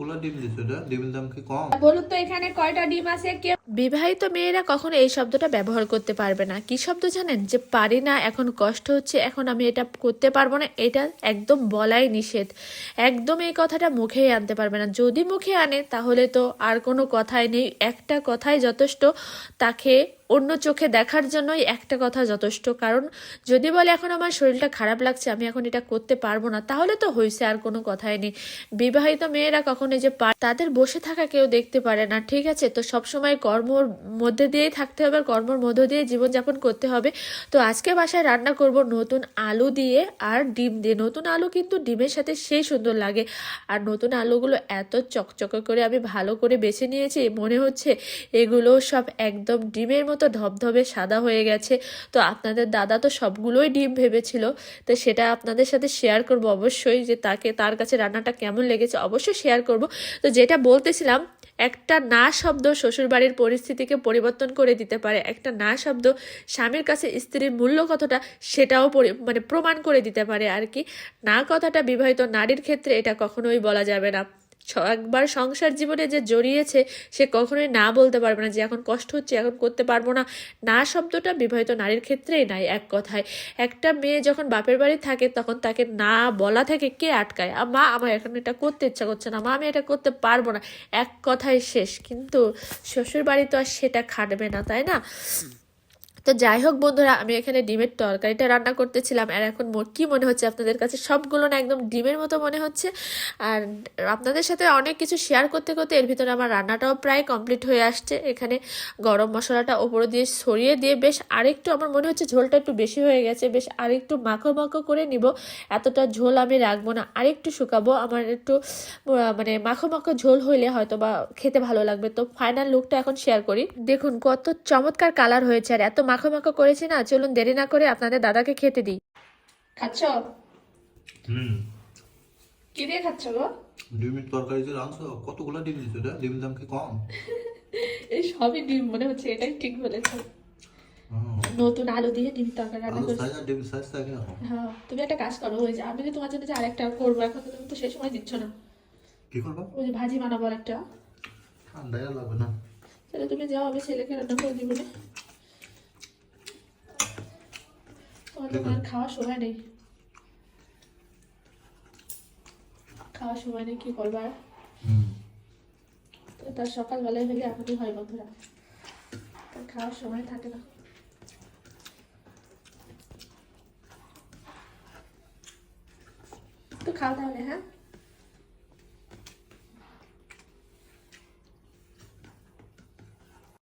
কতগুলো ডিম দিছো ডিমের দাম কি কম? বলুন তো এখানে কয়টা ডিম আছে? কে বিবাহিত মেয়েরা কখনো এই শব্দটা ব্যবহার করতে পারবে না। কি শব্দ জানেন? যে পারি না, এখন কষ্ট হচ্ছে, এখন আমি এটা করতে পারব না, এটা একদম বলাই নিষেধ। একদম এই কথাটা মুখেই আনতে পারবে না। যদি মুখে আনে, তাহলে তো আর কোনো কথাই নেই। একটা কথাই যথেষ্ট, তাকে অন্য চোখে দেখার জন্যই একটা কথা যথেষ্ট। কারণ যদি বলে, এখন আমার শরীরটা খারাপ লাগছে, আমি এখন এটা করতে পারব না, তাহলে তো হয়েছে আর কোনো কথাই নেই। বিবাহিত মেয়েরা কখনো যে তাদের বসে থাকা কেউ দেখতে পারে না, ঠিক আছে? তো সবসময় কর্মর মধ্যে দিয়েই থাকতে হবে আর কর্মর মধ্য দিয়ে জীবনযাপন করতে হবে। তো আজকে বাসায় রান্না করব নতুন আলু দিয়ে আর ডিম দিয়ে। নতুন আলু কিন্তু ডিমের সাথে সেই সুন্দর লাগে। আর নতুন আলুগুলো এত চকচকে করে আমি ভালো করে বেছে নিয়েছি, মনে হচ্ছে এগুলো সব একদম ডিমের মতো ধবধবে সাদা হয়ে গেছে। তো আপনাদের দাদা তো সবগুলোই ডিম ভেবেছিল, তো সেটা আপনাদের সাথে শেয়ার করব অবশ্যই যে তাকে, তার কাছে রান্নাটা কেমন লেগেছে অবশ্যই শেয়ার করব। তো যেটা বলতেছিলাম একটা না শব্দ শ্বশুরবাড়ির পরিস্থিতিকে পরিবর্তন করে দিতে পারে। একটা না শব্দ স্বামীর কাছে স্ত্রীর মূল্য কতটা সেটাও মানে প্রমাণ করে দিতে পারে আর কি। না কথাটা বিবাহিত নারীর ক্ষেত্রে এটা কখনোই বলা যাবে না। একবার সংসার জীবনে যে জড়িয়েছে, সে কখনোই না বলতে পারবে না যে এখন কষ্ট হচ্ছে, এখন করতে পারব না। না শব্দটা বিবাহিত নারীর ক্ষেত্রেই নাই, এক কথায়। একটা মেয়ে যখন বাপের বাড়ি থাকে, তখন তাকে না বলা থেকে কে আটকায়? মা, আমার এখন এটা করতে ইচ্ছা করছে না, মা, আমি এটা করতে পারব না। এক কথায় শেষ। কিন্তু শ্বশুর বাড়ি তো আর সেটা খাটবে না, তাই না? তো যাই হোক বন্ধুরা, আমি এখানে ডিমের তরকারিটা রান্না করতেছিলাম, আর এখন কি মনে হচ্ছে আপনাদের কাছে? সবগুলো না একদম ডিমের মতো মনে হচ্ছে। আর আপনাদের সাথে অনেক কিছু শেয়ার করতে করতে এর ভিতরে আমার রান্নাটাও প্রায় কমপ্লিট হয়ে আসছে। এখানে গরম মশলাটা ওপরে দিয়ে ছড়িয়ে দিয়ে বেশ আরেকটু আমার মনে হচ্ছে ঝোলটা একটু বেশি হয়ে গেছে, বেশ আরেকটু মাখো মাখো করে নিব। এতটা ঝোল আমি রাখব না, আরেকটু শুকাবো। আমার একটু মানে মাখো মাখো ঝোল হইলে হয়তো বা খেতে ভালো লাগবে। তো ফাইনাল লুকটা এখন শেয়ার করি। দেখুন কত চমৎকার কালার হয়েছে, আর এত মাখো মাখো করেছি না চলুন দেরি না করে আপনাদের দাদাকে খেতে দিই। খাচ্ছ? হুম। কি দিয়ে খাচ্ছ গো? ডিমের তরকারি যে রাঁধছো কতগুলো ডিম দিছো এটা ডিমের দাম কি কম? এই সবই ডিম মনে হচ্ছে এটাই ঠিক বলেছ। নতুন আলু দিয়ে ডিম তরকারি রান্না আলু করছি। সাইজ আর ডিমের সাইজ থাকে হ্যাঁ তুমি একটা কাজ করো ওই যে আমি যে তোমার জন্য যে আরেকটা করব এখন তো তুমি তো সেই সময় দিচ্ছ না। কি করবা? ওই যে ভাজি বানাবো একটা ঠান্ডায় আর লাগবে না। তাহলে তুমি যাও আমি ছেলেকে রান্না করে দিব না তোমার তো আর খাওয়ার সময় নেই। খাওয়ার সময় নেই কি করবা আর? হুম। তো তার সকালবেলায় হলে এখনই হয় বন্ধুরা। তার খাওয়ার সময় থাকে না। তো খাও তাহলে হ্যাঁ?